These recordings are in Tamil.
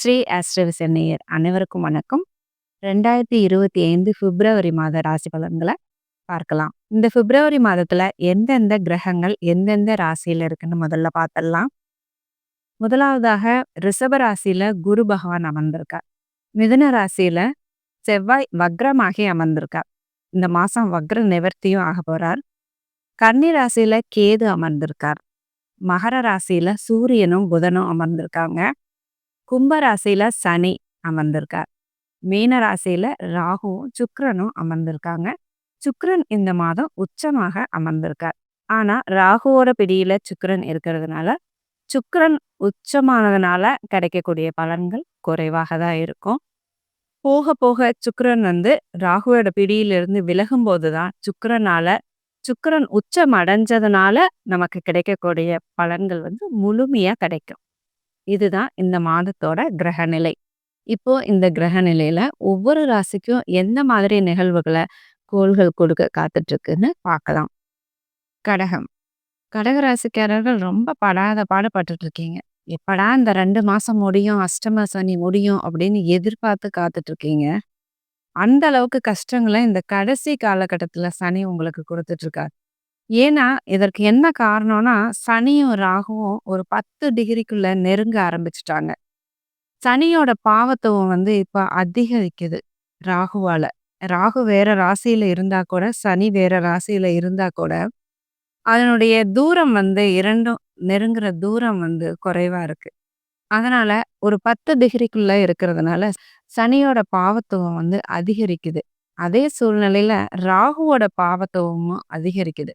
ஸ்ரீ ஆஸ்ட்ரோவிசன் நேயர் அனைவருக்கும் வணக்கம். ரெண்டாயிரத்தி இருபத்தி ஐந்து பிப்ரவரி மாத ராசி பலன்களை பார்க்கலாம். இந்த பிப்ரவரி மாதத்துல எந்தெந்த கிரகங்கள் எந்தெந்த ராசியில இருக்குன்னு முதல்ல பார்த்துடலாம். முதலாவதாக ரிஷப ராசியில குரு பகவான் அமர்ந்திருக்கார். மிதுன ராசியில செவ்வாய் வக்ரமாகி அமர்ந்திருக்கார். இந்த மாசம் வக்ர நிவர்த்தியும் ஆக போறார். கன்னி ராசியில கேது அமர்ந்திருக்கார். மகர ராசியில சூரியனும் புதனும் அமர்ந்திருக்காங்க. கும்பராசியில சனி அமர்ந்திருக்கார். மீன ராசியில ராகுவும் சுக்கரனும் அமர்ந்திருக்காங்க. சுக்கரன் இந்த மாதம் உச்சமாக அமர்ந்திருக்கார். ஆனா ராகுவோட பிடியில சுக்கரன் இருக்கிறதுனால சுக்கரன் உச்சமானதுனால கிடைக்கக்கூடிய பலன்கள் குறைவாக தான் இருக்கும். போக போக சுக்கரன் வந்து ராகுவோட பிடியிலிருந்து விலகும் போதுதான் சுக்கரனால சுக்கரன் உச்சம் அடைஞ்சதுனால நமக்கு கிடைக்கக்கூடிய பலன்கள் வந்து முழுமையா கிடைக்கும். இதுதான் இந்த மாதத்தோட கிரகநிலை. இப்போ இந்த கிரக நிலையில ஒவ்வொரு ராசிக்கும் எந்த மாதிரி நிகழ்வுகளை கோள்கள் கொடுக்க காத்துட்டு இருக்குன்னு பார்க்கலாம். கடகம். கடக ராசிக்காரர்கள் ரொம்ப படாத பாடுபட்டுட்டு இருக்கீங்க எப்படா இந்த ரெண்டு மாசம் முடியும் அஷ்டம சனி முடியும் அப்படின்னு எதிர்பார்த்து காத்துட்டு இருக்கீங்க அந்த அளவுக்கு கஷ்டங்களை இந்த கடைசி காலகட்டத்துல சனி உங்களுக்கு கொடுத்துட்டு இருக்காரு ஏன்னா இதற்கு என்ன காரணம்னா சனியும் ராகுவும் ஒரு பத்து டிகிரிக்குள்ள நெருங்க ஆரம்பிச்சிட்டாங்க. சனியோட பாவத்துவம் வந்து இப்ப அதிகரிக்குது ராகுவால. ராகு வேற ராசியில இருந்தா கூட சனி வேற ராசியில இருந்தா கூட அதனுடைய தூரம் வந்து இரண்டும் நெருங்குற தூரம் வந்து குறைவா இருக்கு. அதனால ஒரு பத்து டிகிரிக்குள்ள இருக்கிறதுனால சனியோட பாவத்துவம் வந்து அதிகரிக்குது. அதே சூழ்நிலையில ராகுவோட பாவத்துவமும் அதிகரிக்குது.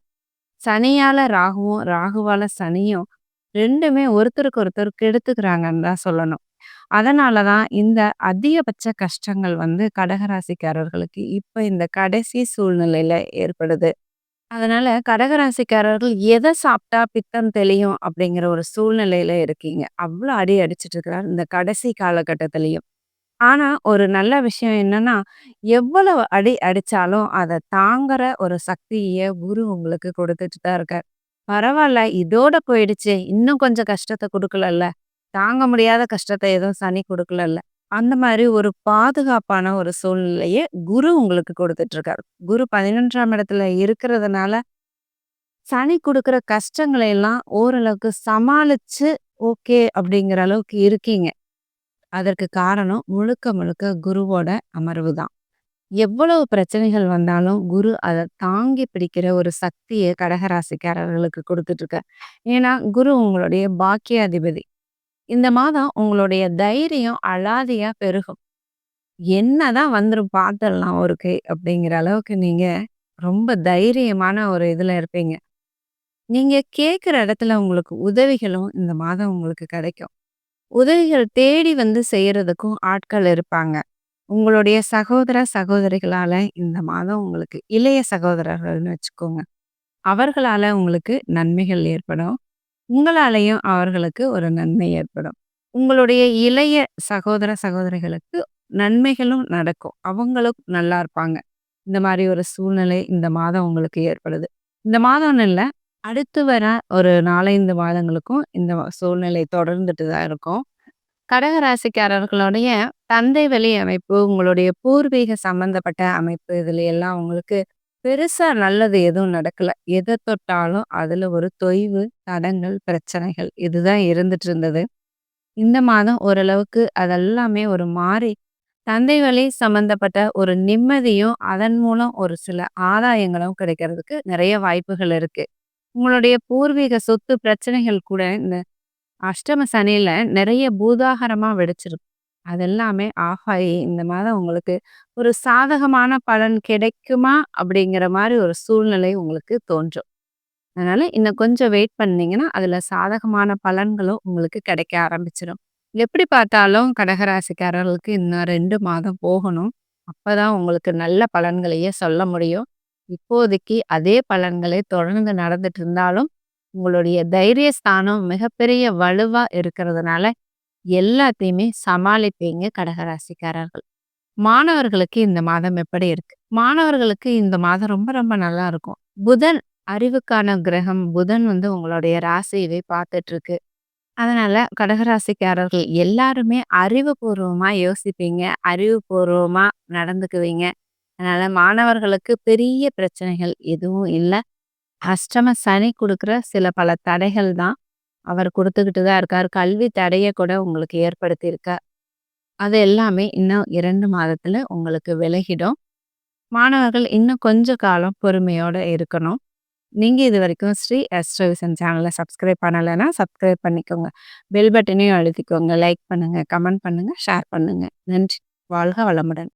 சனியால ராகுவும் ராகுவால சனியும் ரெண்டுமே ஒருத்தருக்கு ஒருத்தர் கெடுத்துக்கிறாங்கன்னு தான் சொல்லணும். அதனாலதான் இந்த அதிகபட்ச கஷ்டங்கள் வந்து கடகராசிக்காரர்களுக்கு இப்ப இந்த கடைசி சூழ்நிலையில ஏற்படுது. அதனால கடகராசிக்காரர்கள் எதை சாப்பிட்டா பித்தம் தெளியும் அப்படிங்கிற ஒரு சூழ்நிலையில இருக்கீங்க. அவ்வளோ அடி அடிச்சிட்டு இருக்கிறார் இந்த கடைசி காலகட்டத்திலையும். ஆனா ஒரு நல்ல விஷயம் என்னன்னா எவ்வளவு அடி அடிச்சாலும் அதை தாங்குற ஒரு சக்திய குரு உங்களுக்கு கொடுத்துட்டு தான் இருக்கார். பரவாயில்ல இதோட போயிடுச்சு. இன்னும் கொஞ்சம் கஷ்டத்தை கொடுக்கலல்ல. தாங்க முடியாத கஷ்டத்தை எதுவும் சனி கொடுக்கலல்ல. அந்த மாதிரி ஒரு பாதுகாப்பான ஒரு சூழ்நிலையை குரு உங்களுக்கு கொடுத்துட்டு இருக்காரு. குரு பதினொன்றாம் இடத்துல இருக்கிறதுனால சனி கொடுக்குற கஷ்டங்களை எல்லாம் ஓரளவுக்கு சமாளிச்சு ஓகே அப்படிங்கிற அளவுக்கு இருக்கீங்க. அதற்கு காரணம் முழுக்க முழுக்க குருவோட அமர்வு தான். எவ்வளவு பிரச்சனைகள் வந்தாலும் குரு அதை தாங்கி பிடிக்கிற ஒரு சக்தியை கடகராசிக்காரர்களுக்கு கொடுத்துட்டு இருக்க ஏன்னா குரு உங்களுடைய பாக்கியாதிபதி. இந்த மாதம் உங்களுடைய தைரியம் அழாதியா பெருகும். என்னதான் வந்துடும் பார்த்துடலாம் ஒரு கை அப்படிங்கிற அளவுக்கு நீங்க ரொம்ப தைரியமான ஒரு இதுல இருப்பீங்க. நீங்க கேட்குற இடத்துல உங்களுக்கு உதவிகளும் இந்த மாதம் உங்களுக்கு கிடைக்கும். உதவிகள் தேடி வந்து செய்யறதுக்கும் ஆட்கள் இருப்பாங்க. உங்களுடைய சகோதர சகோதரிகளால இந்த மாதம் உங்களுக்கு இளைய சகோதரர்கள்னு வச்சுக்கோங்க. அவர்களால உங்களுக்கு நன்மைகள் ஏற்படும். உங்களாலையும் அவர்களுக்கு ஒரு நன்மை ஏற்படும். உங்களுடைய இளைய சகோதர சகோதரிகளுக்கு நன்மைகளும் நடக்கும். அவங்களும் நல்லா இருப்பாங்க. இந்த மாதிரி ஒரு சூழ்நிலை இந்த மாதம் உங்களுக்கு ஏற்படுது. இந்த மாதம்னு இல்லை அடுத்து வர ஒரு நாலஞ்சு மாதங்களுக்கும் இந்த சூழ்நிலை தொடர்ந்துட்டு தான் இருக்கும். கடக ராசிக்காரர்களுடைய தந்தை வழி அமைப்பு உங்களுடைய பூர்வீக சம்பந்தப்பட்ட அமைப்பு இதுல எல்லாம் உங்களுக்கு பெருசா நல்லது எதுவும் நடக்கல. எதை தொட்டாலும் அதுல ஒரு தொய்வு தடங்கள் பிரச்சனைகள் இதுதான் இருந்துட்டு இருந்தது. இந்த மாதம் ஓரளவுக்கு அதெல்லாமே ஒரு மாறி தந்தை வழி சம்பந்தப்பட்ட ஒரு நிம்மதியும் அதன் மூலம் ஒரு சில ஆதாயங்களும் கிடைக்கிறதுக்கு நிறைய வாய்ப்புகள் இருக்கு. உங்களுடைய பூர்வீக சொத்து பிரச்சனைகள் கூட இந்த அஷ்டம சனியில நிறைய பூதாகரமா வெடிச்சிருக்கு அதெல்லாமே ஆகாயி இந்த மாதம் உங்களுக்கு ஒரு சாதகமான பலன் கிடைக்குமா அப்படிங்கிற மாதிரி ஒரு சூழ்நிலை உங்களுக்கு தோன்றும். அதனால இன்னும் கொஞ்சம் வெயிட் பண்ணீங்கன்னா அதுல சாதகமான பலன்களும் உங்களுக்கு கிடைக்க ஆரம்பிச்சிடும் எப்படி பார்த்தாலும் கடகராசிக்காரர்களுக்கு இன்னும் ரெண்டு மாதம் போகணும். அப்பதான் உங்களுக்கு நல்ல பலன்களையே சொல்ல முடியும். இப்போதைக்கு அதே பலன்களே தொடர்ந்து நடந்துட்டு இருந்தாலும் உங்களுடைய தைரிய ஸ்தானம் மிகப்பெரிய வலுவா இருக்கிறதுனால எல்லாத்தையுமே சமாளிப்பீங்க கடகராசிக்காரர்கள் மாணவர்களுக்கு இந்த மாதம் எப்படி இருக்கு மாணவர்களுக்கு இந்த மாதம் ரொம்ப ரொம்ப நல்லா இருக்கும் புதன் அறிவுக்கான கிரகம் புதன் வந்து உங்களுடைய ராசியவே பார்த்துட்டு இருக்கு அதனால கடகராசிக்காரர்கள் எல்லாருமே அறிவுபூர்வமா யோசிப்பீங்க. அறிவுபூர்வமா நடந்துக்குவீங்க. அதனால மாணவர்களுக்கு பெரிய பிரச்சனைகள் எதுவும் இல்லை அஷ்டம சனி கொடுக்குற சில பல தடைகள் தான். அவர் கொடுத்துக்கிட்டு தான் இருக்கார் கல்வி தடையை கூட உங்களுக்கு ஏற்படுத்தியிருக்கார். அது எல்லாமே இன்னும் இரண்டு மாதத்துல உங்களுக்கு விலகிடும். மாணவர்கள் இன்னும் கொஞ்ச காலம் பொறுமையோட இருக்கணும். நீங்கள் இது வரைக்கும் ஸ்ரீ அஸ்ட்ரோவிஷன் சேனலை சப்ஸ்கிரைப் பண்ணலைன்னா சப்ஸ்கிரைப் பண்ணிக்கோங்க. பெல் பட்டனையும் அழுத்திக்கோங்க. லைக் பண்ணுங்கள் கமெண்ட் பண்ணுங்கள் ஷேர் பண்ணுங்கள் நன்றி. வாழ்க வளமுடன்.